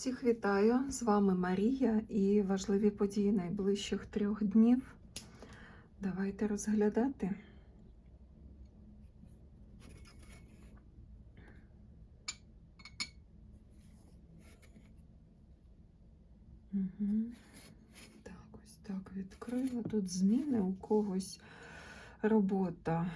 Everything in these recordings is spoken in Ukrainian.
Всіх вітаю! З вами Марія і важливі події найближчих трьох днів. Давайте розглядати. Угу. Так, ось так відкрила. Тут зміни у когось робота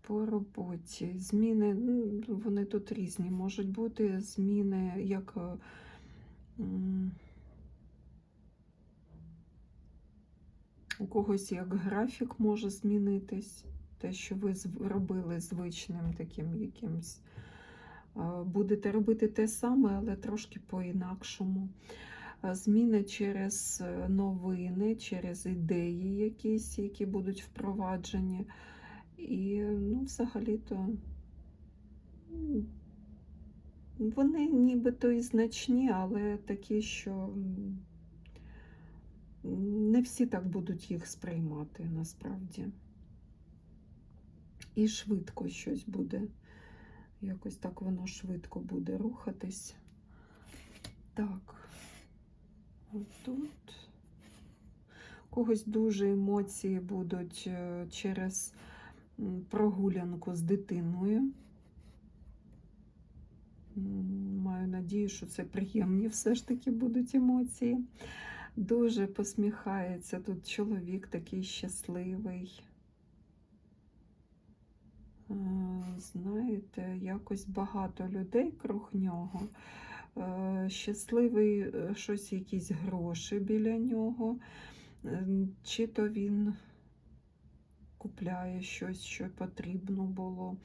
по роботі. Зміни, ну, вони тут різні. Можуть бути зміни як. У когось як графік може змінитись, те, що ви робили звичним таким якимсь. Будете робити те саме, але трошки по-інакшому. Зміни через е, новини, через ідеї якісь, які будуть впроваджені. І, ну, взагалі-то, вони нібито і значні, але такі, що не всі так будуть їх сприймати насправді. І швидко щось буде. Якось так воно швидко буде рухатись. Так, отут. Когось дуже емоції будуть е, через прогулянку з дитиною. Маю надію, що це приємні все ж таки будуть емоції. Дуже посміхається тут чоловік такий щасливий. Е, Знаєте, якось багато людей круг нього. Е, Щасливий, е, щось, якісь гроші біля нього. Чи то він купляє щось, що потрібно було,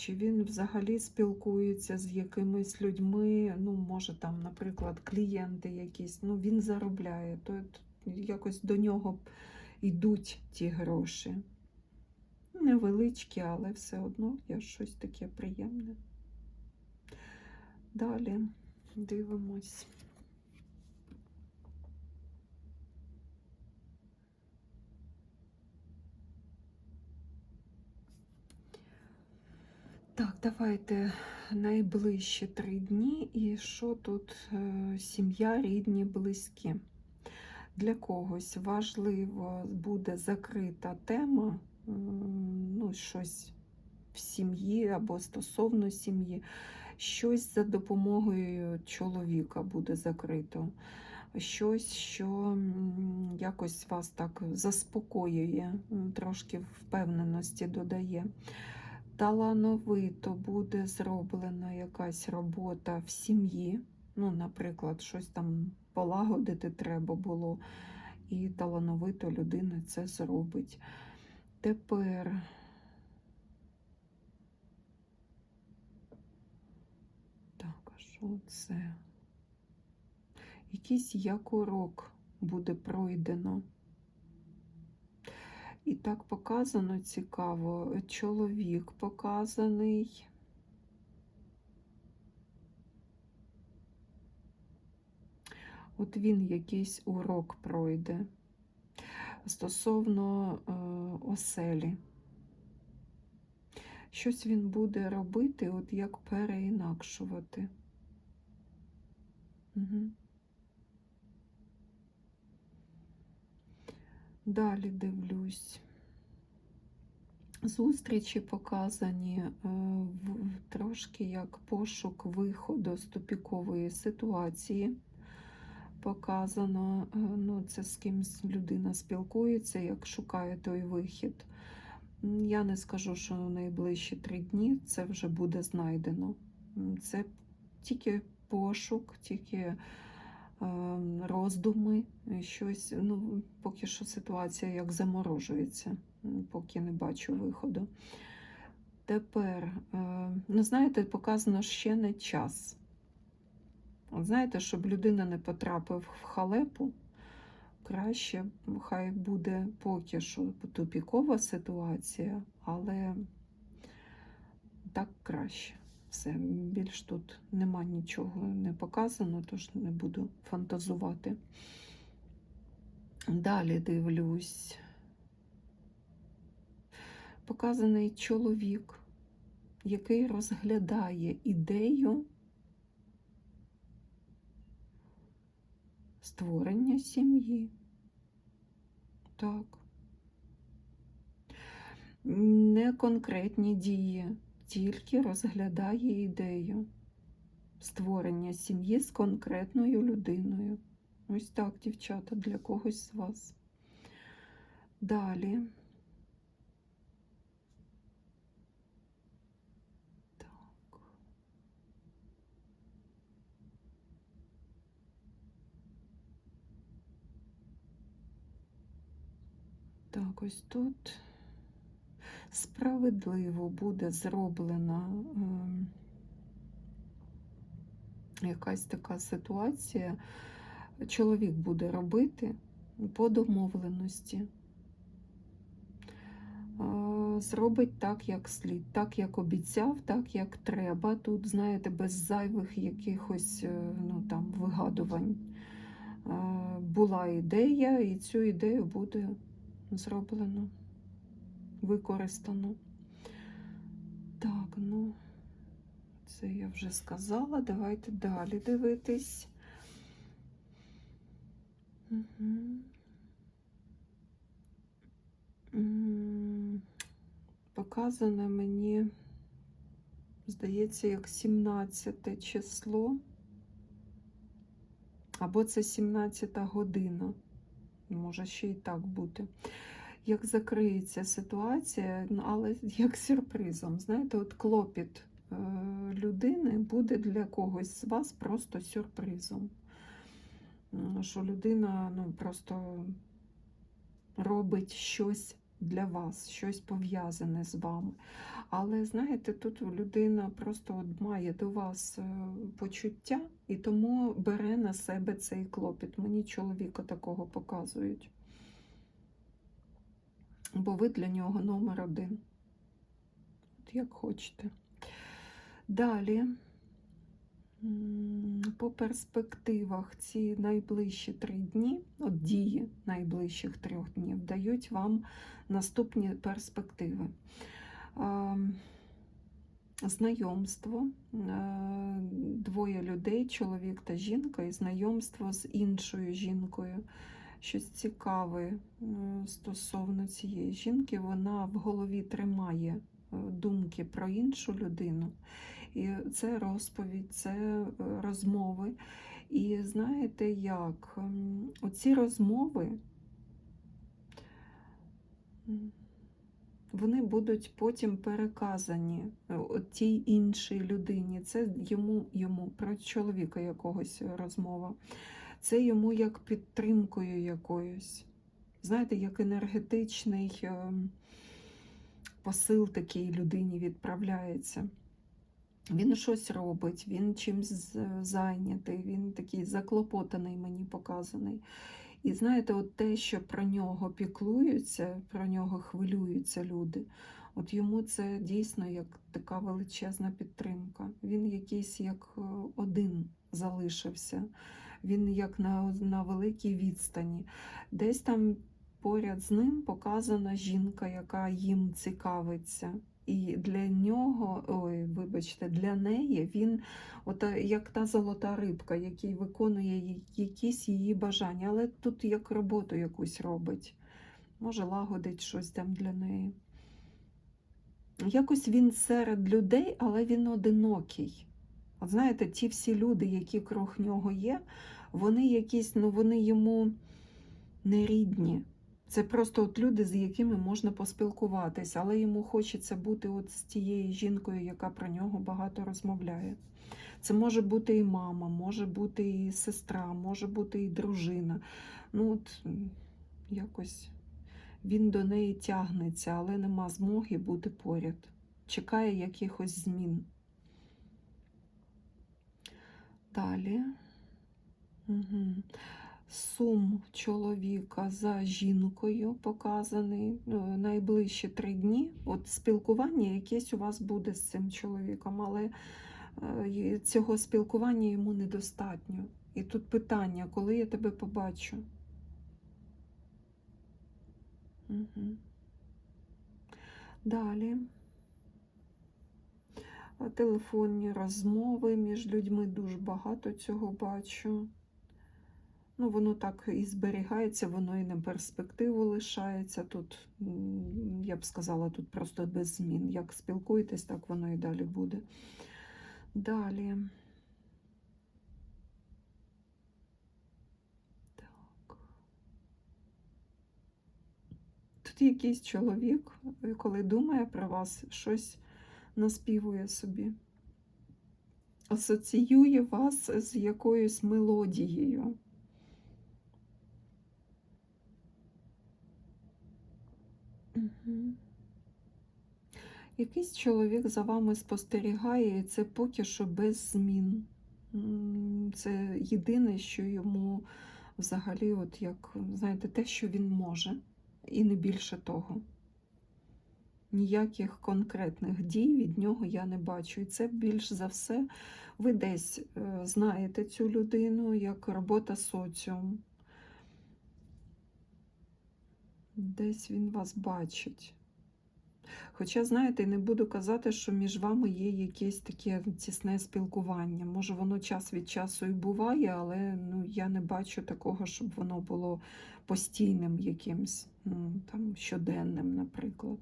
чи він взагалі спілкується з якимись людьми, ну, може, там, наприклад, клієнти якісь, ну, він заробляє, то якось до нього йдуть ті гроші. Невеличкі, але все одно є щось таке приємне. Далі дивимось. Так, давайте найближчі три дні. І що тут е, сім'я, рідні, близькі. Для когось важливо буде закрита тема, ну, щось в сім'ї або стосовно сім'ї, щось за допомогою чоловіка буде закрито. Щось, що якось вас так заспокоює, трошки впевненості додає талановито буде зроблена якась робота в сім'ї. Ну, наприклад, щось там полагодити треба було, і талановито людина це зробить. Тепер так, а що це? Якийсь як урок буде пройдено. І так показано цікаво. Чоловік показаний. От він якийсь урок пройде стосовно е, оселі. Щось він буде робити, от як переінакшувати. Угу. Далі дивлюсь. Зустрічі показані е, трошки як пошук виходу з тупікової ситуації. Показано, е, ну, це з кимсь людина спілкується, як шукає той вихід. Я не скажу, що в найближчі три дні це вже буде знайдено. Це тільки пошук, тільки роздуми, е, щось. Ну, поки що ситуація як заморожується, поки не бачу виходу. Тепер, е, ну, знаєте, показано ще не час. От знаєте, щоб людина не потрапив в халепу, краще хай буде поки що тупікова ситуація, але так краще. Все, більш тут нема нічого не показано, тож не буду фантазувати. Далі дивлюсь. Показаний чоловік, який розглядає ідею Створення сім'ї. Так. Не конкретні дії, тільки розглядає ідею створення сім'ї з конкретною людиною. Ось так, дівчата, для когось з вас. Далі. Так. Ось тут справедливо буде зроблена ем, якась така ситуація. Чоловік буде робити по домовленості. Е, Зробить так, як слід, так, як обіцяв, так, як треба. Тут, знаєте, без зайвих якихось е, ну, там, вигадувань. Е, Була ідея, і цю ідею буде зроблено, використано. Так, ну, це я вже сказала. Давайте далі дивитись. Угу. Показане мені, здається, як 17 число. Або це 17 година. Може ще і так бути. Як закриється ситуація, але як сюрпризом. Знаєте, от клопіт е, людини буде для когось з вас просто сюрпризом. Що людина ну, просто робить щось для вас, щось пов'язане з вами. Але знаєте, тут людина просто от має до вас е, почуття і тому бере на себе цей клопіт. Мені чоловіка такого показують. Бо ви для нього номер один. От як хочете. Далі. По перспективах ці найближчі три дні, от дії найближчих трьох днів, дають вам наступні перспективи. Знайомство, е, двоє людей, чоловік та жінка, і знайомство з іншою жінкою. Щось цікаве е, стосовно цієї жінки, вона в голові тримає е, думки про іншу людину. І це розповідь, це е, розмови. І знаєте як? Оці розмови вони будуть потім переказані тій іншій людині. Це йому, йому про чоловіка якогось розмова. Це йому як підтримкою якоюсь. Знаєте, як енергетичний ем, посил такій людині відправляється. Він щось робить, він чимсь зайнятий, він такий заклопотаний мені показаний. І знаєте, от те, що про нього піклуються, про нього хвилюються люди, от йому це дійсно як така величезна підтримка. Він якийсь як е, один залишився, він як на, на великій відстані. Десь там поряд з ним показана жінка, яка їм цікавиться. І для нього, ой, вибачте, для неї він от як та золота рибка, який виконує якісь її бажання, але тут як роботу якусь робить. Може, лагодить щось там для неї. Якось він серед людей, але він одинокий. От знаєте, ті всі люди, які круг нього є, вони якісь, ну вони йому не рідні. Це просто от люди, з якими можна поспілкуватися, але йому хочеться бути от з тією жінкою, яка про нього багато розмовляє. Це може бути і мама, може бути і сестра, може бути і дружина. Ну от якось він до неї тягнеться, але нема змоги бути поряд. Чекає якихось змін. Далі. Угу. Сум чоловіка за жінкою показаний е, найближчі три дні. От спілкування якесь у вас буде з цим чоловіком, але е, цього спілкування йому недостатньо. І тут питання, коли я тебе побачу? Угу. Далі. Е, Телефонні розмови між людьми дуже багато цього бачу. Ну, воно так і зберігається, воно і на перспективу лишається. Тут, я б сказала, тут просто без змін. Як спілкуєтесь, так воно і далі буде. Далі. Так. Тут якийсь чоловік, е, коли думає про вас, щось наспівує собі. Асоціює вас з якоюсь мелодією. Якийсь чоловік за вами спостерігає, і це поки що без змін. Це єдине, що йому взагалі, от як, знаєте, те, що він може, і не більше того. Ніяких конкретних дій від нього я не бачу. І це більш за все ви десь е, знаєте цю людину як робота соціум. Десь він вас бачить. Хоча, знаєте, не буду казати, що між вами є якесь таке тісне спілкування. Може, воно час від часу і буває, але ну, я не бачу такого, щоб воно було постійним якимсь, ну, там, щоденним, наприклад.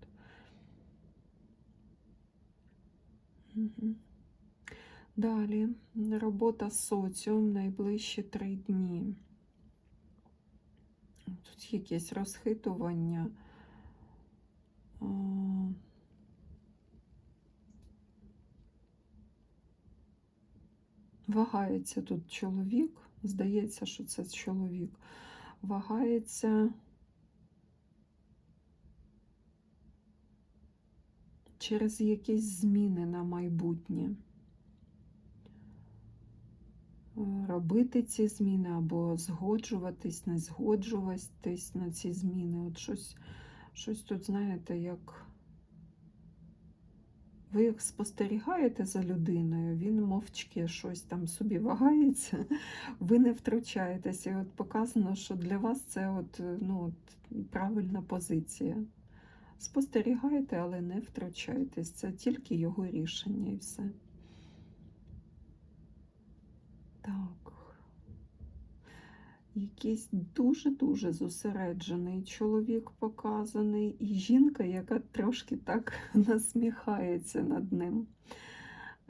Далі. Робота з соціум найближчі три дні. Тут якесь розхитування. Вагається тут чоловік. Здається, що це чоловік. Вагається через якісь зміни на майбутнє. Е, Робити ці зміни або згоджуватись, не згоджуватись на ці зміни. От щось, щось тут, знаєте, як ви як спостерігаєте за людиною, він мовчки щось там собі вагається, ви не втручаєтеся. І от показано, що для вас це от, ну, от, правильна позиція. Спостерігайте, але не втручайтесь. Це тільки його рішення і все. Так. Якийсь дуже-дуже зосереджений чоловік показаний, і жінка, яка трошки так насміхається над ним.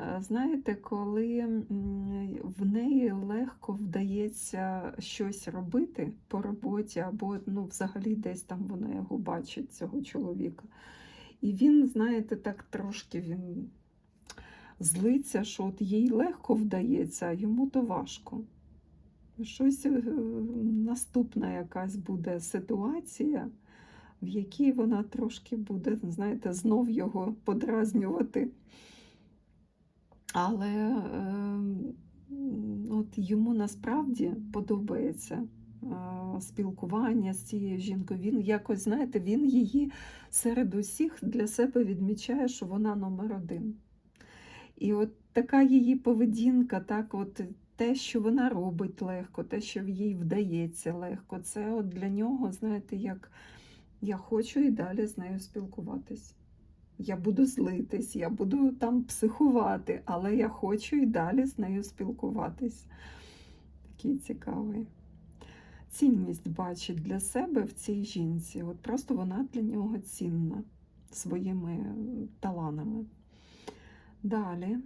Е, Знаєте, коли в неї легко вдається щось робити по роботі, або ну, взагалі десь там вона його бачить, цього чоловіка. І він, знаєте, так трошки він злиться, що от їй легко вдається, а йому то важко. Щось е, наступна якась буде ситуація, в якій вона трошки буде, знаєте, знов його подразнювати. Але е, от йому насправді подобається е, спілкування з цією жінкою. Він якось, знаєте, він її серед усіх для себе відмічає, що вона номер один. І от така її поведінка, так, от те, що вона робить легко, те, що їй вдається легко, це от для нього, знаєте, як я хочу і далі з нею спілкуватись. Я буду злитись, я буду там психувати, але я хочу і далі з нею спілкуватись. Такий цікавий. Цінність бачить для себе в цій жінці. От просто вона для нього цінна своїми е, таланами. Далі.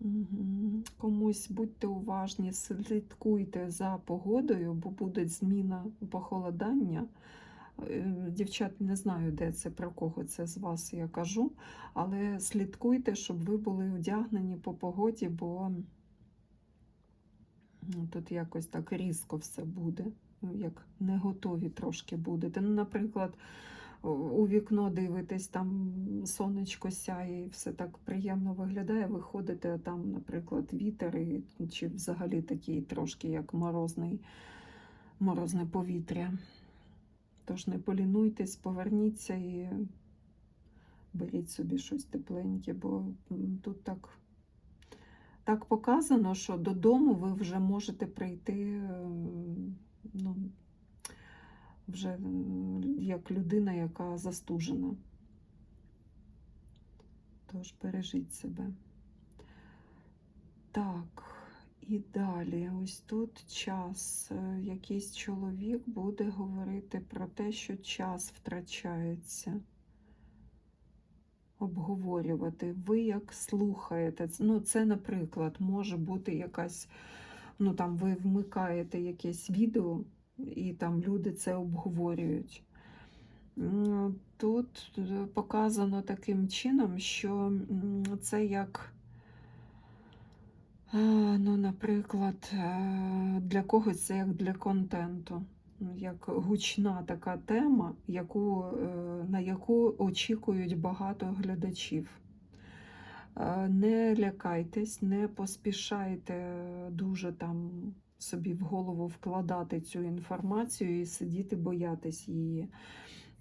Мгм. Комусь будьте уважні, слідкуйте за погодою, бо буде зміна похолодання. Е, Дівчат, не знаю, де це, про кого це з вас я кажу, але слідкуйте, щоб ви були одягнені по погоді, бо ну, тут якось так різко все буде, ну, як не готові трошки будете. Ну, наприклад, у вікно дивитесь, там сонечко сяє, і все так приємно виглядає. Виходите, а там, наприклад, вітер, чи взагалі такий трошки як морозний, морозне повітря. Тож не полінуйтесь, поверніться і беріть собі щось тепленьке, бо тут так, так показано, що додому ви вже можете прийти. Ну, вже як людина, яка застужена. Тож бережіть себе. Так, І далі, ось тут час. Е, Якийсь чоловік буде говорити про те, що час втрачається. Обговорювати. Ви як слухаєте. Ну, це, наприклад, може бути якась, ну там ви вмикаєте якесь відео, і там люди це обговорюють. Тут е, показано таким чином, що це як. Ну, наприклад, е, для когось це як для контенту, Ну, як гучна така тема, яку, е, на яку очікують багато глядачів. Е, Не лякайтесь, не поспішайте дуже там собі в голову вкладати цю інформацію і сидіти боятись її.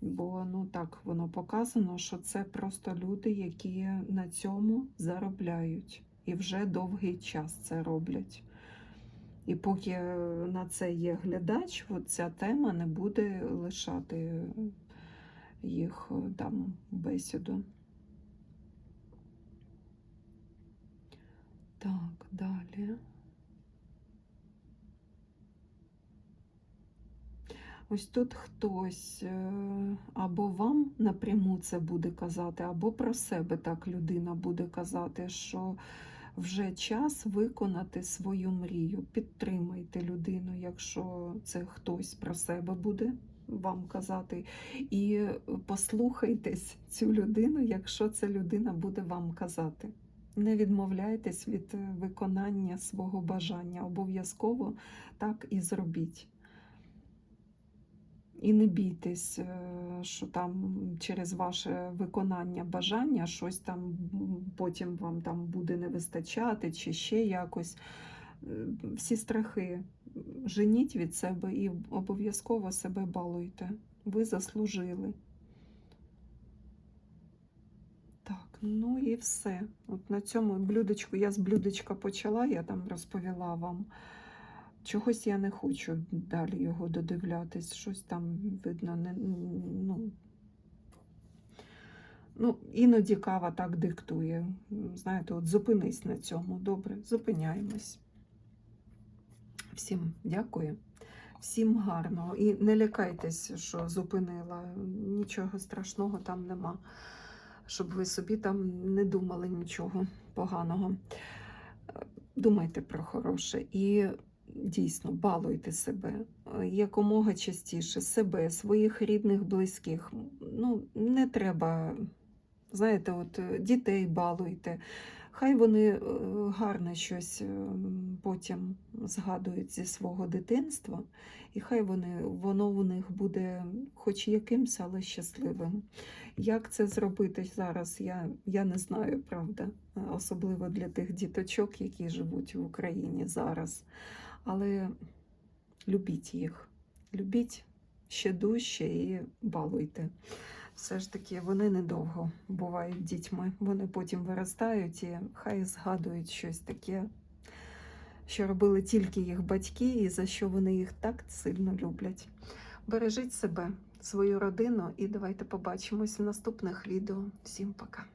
Бо ну так воно показано, що це просто люди, які на цьому заробляють і вже довгий час це роблять. І поки на це є глядач, от ця тема не буде лишати їх там бесіду. Так, далі. Ось тут хтось е, або вам напряму це буде казати, або про себе так людина буде казати, що вже час виконати свою мрію. Підтримайте людину, якщо це хтось про себе буде вам казати. І послухайтесь цю людину, якщо ця людина буде вам казати. Не відмовляйтесь від е, виконання свого бажання. Обов'язково так і зробіть. І не бійтесь, е, що там через ваше виконання бажання щось там потім вам там буде не вистачати, чи ще якось. Е, Всі страхи женіть від себе і обов'язково себе балуйте. Ви заслужили. Так, ну і все. От на цьому блюдечку, я з блюдечка почала, я там розповіла вам. Чогось я не хочу далі його додивлятись. Щось там видно, не, ну, ну, іноді кава так диктує. Знаєте, от зупинись на цьому. Добре, зупиняємось. Всім дякую. Всім гарного. І не лякайтесь, що зупинила. Нічого страшного там нема. Щоб ви собі там не думали нічого поганого. Думайте про хороше і дійсно балуйте себе е, якомога частіше, себе, своїх рідних, близьких. Ну, не треба, знаєте, от е, дітей балуйте. Хай вони е, гарне щось потім згадують зі свого дитинства, і хай вони, воно у них буде хоч якимсь, але щасливим. Як це зробити зараз, я, я не знаю, правда, особливо для тих діточок, які живуть в Україні зараз. Але любіть їх, любіть ще дужче і балуйте. Все ж таки, вони недовго бувають дітьми. Вони потім виростають і хай згадують щось таке, що робили тільки їх батьки, і за що вони їх так сильно люблять. Бережіть себе, свою родину, і давайте побачимось в наступних відео. Всім пока!